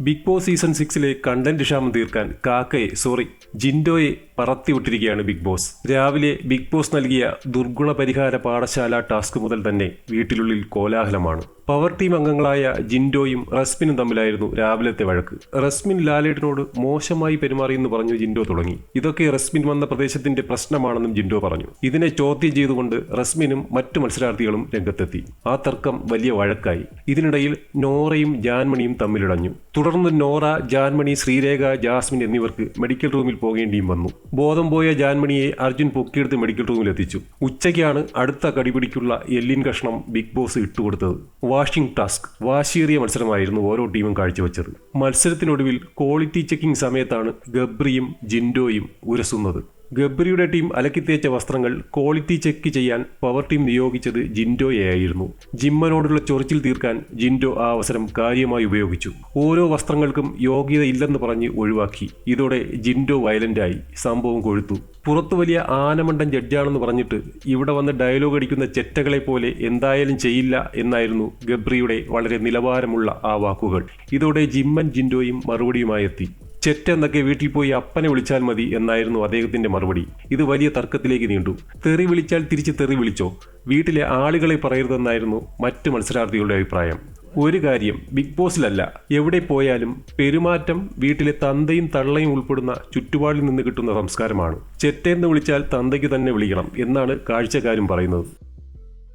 Big Boss season സിക്സിലെ content ക്ഷാമം തീർക്കാൻ കാക്കയെ സോറി ജിൻഡോയെ പറത്തിവിട്ടിരിക്കുകയാണ് ബിഗ് ബോസ്. രാവിലെ ബിഗ് ബോസ് നൽകിയ ദുർഗുണ പരിഹാര പാഠശാല ടാസ്ക് മുതൽ തന്നെ വീട്ടിലുള്ളിൽ കോലാഹലമാണ്. പവർ ടീം അംഗങ്ങളായ ജിൻഡോയും റസ്മിനും തമ്മിലായിരുന്നു രാവിലത്തെ വഴക്ക്. റസ്മിൻ ലാലേട്ടിനോട് മോശമായി പെരുമാറിയെന്ന് പറഞ്ഞു ജിൻഡോ തുടങ്ങി. ഇതൊക്കെ റസ്മിൻ വന്ന പ്രദേശത്തിന്റെ പ്രശ്നമാണെന്നും ജിൻഡോ പറഞ്ഞു. ഇതിനെ ചോദ്യം ചെയ്തുകൊണ്ട് റസ്മിനും മറ്റു മത്സരാർത്ഥികളും രംഗത്തെത്തി. ആ തർക്കം വലിയ വഴക്കായി. ഇതിനിടയിൽ നോറയും ജാൻമണിയും തമ്മിലിടഞ്ഞു. തുടർന്ന് നോറ ജാൻമണി ശ്രീരേഖ ജാസ്മിൻ എന്നിവർക്ക് മെഡിക്കൽ റൂമിൽ പോകേണ്ടിയും വന്നു. ബോധം പോയ ജാൻമണിയെ അർജുൻ പൊക്കിയെടുത്ത് മെഡിക്കൽ റൂമിൽ എത്തിച്ചു. ഉച്ചയ്ക്കാണ് അടുത്ത കടിപിടിക്കുള്ള എല്ലിൻ കഷ്ണം ബിഗ് ബോസ് ഇട്ടുകൊടുത്തത് വാഷിംഗ് ടാസ്ക് വാശിയേറിയ മത്സരമായിരുന്നു ഓരോ ടീമും കാഴ്ചവെച്ചത്. മത്സരത്തിനൊടുവിൽ ക്വാളിറ്റി ചെക്കിംഗ് സമയത്താണ് ഗബ്രിയും ജിൻഡോയും ഉരസുന്നത്. ഗബ്രിയുടെ ടീം അലക്കിത്തേച്ച വസ്ത്രങ്ങൾ ക്വാളിറ്റി ചെക്ക് ചെയ്യാൻ പവർ ടീം നിയോഗിച്ചത് ജിൻഡോയെയായിരുന്നു ജിമ്മനോടുള്ള ചൊറിച്ചിൽ തീർക്കാൻ ജിൻഡോ ആ അവസരം കാര്യമായി ഉപയോഗിച്ചു. ഓരോ വസ്ത്രങ്ങൾക്കും യോഗ്യതയില്ലെന്ന് പറഞ്ഞ് ഒഴിവാക്കി. ഇതോടെ ജിൻഡോ വയലന്റായി സംഭവം കൊഴുത്തു. പുറത്തു വലിയ ആനമണ്ടൻ ജഡ്ജാണെന്ന് പറഞ്ഞിട്ട് ഇവിടെ വന്ന് ഡയലോഗ് അടിക്കുന്ന ചെറ്റകളെ പോലെ എന്തായാലും ചെയ്യില്ല എന്നായിരുന്നു ഗബ്രിയുടെ വളരെ നിലവാരമുള്ള ആ വാക്കുകൾ. ഇതോടെ ജിമ്മൻ ജിൻഡോയും മറുപടിയുമായി എത്തി. ചെറ്റ എന്നൊക്കെ വീട്ടിൽ പോയി അപ്പനെ വിളിച്ചാൽ മതി എന്നായിരുന്നു അദ്ദേഹത്തിന്റെ മറുപടി. ഇത് വലിയ തർക്കത്തിലേക്ക് നീണ്ടു. തെറി വിളിച്ചാൽ തിരിച്ച് തെറി വിളിച്ചോ? വീട്ടിലെ ആളുകളെ പറയരുതെന്നായിരുന്നു മറ്റ് മത്സരാർത്ഥികളുടെ അഭിപ്രായം. ഒരു കാര്യം ബിഗ് ബോസിലല്ല. എവിടെ പോയാലും പെരുമാറ്റം വീട്ടിലെ തന്തയും തള്ളയും ഉൾപ്പെടുന്ന ചുറ്റുപാടിൽ നിന്ന് കിട്ടുന്ന സംസ്കാരമാണ്. ചെറ്റെന്ന് വിളിച്ചാൽ തന്തയ്ക്ക് തന്നെ വിളിക്കണം എന്നാണ് കാഴ്ചക്കാരും പറയുന്നത്.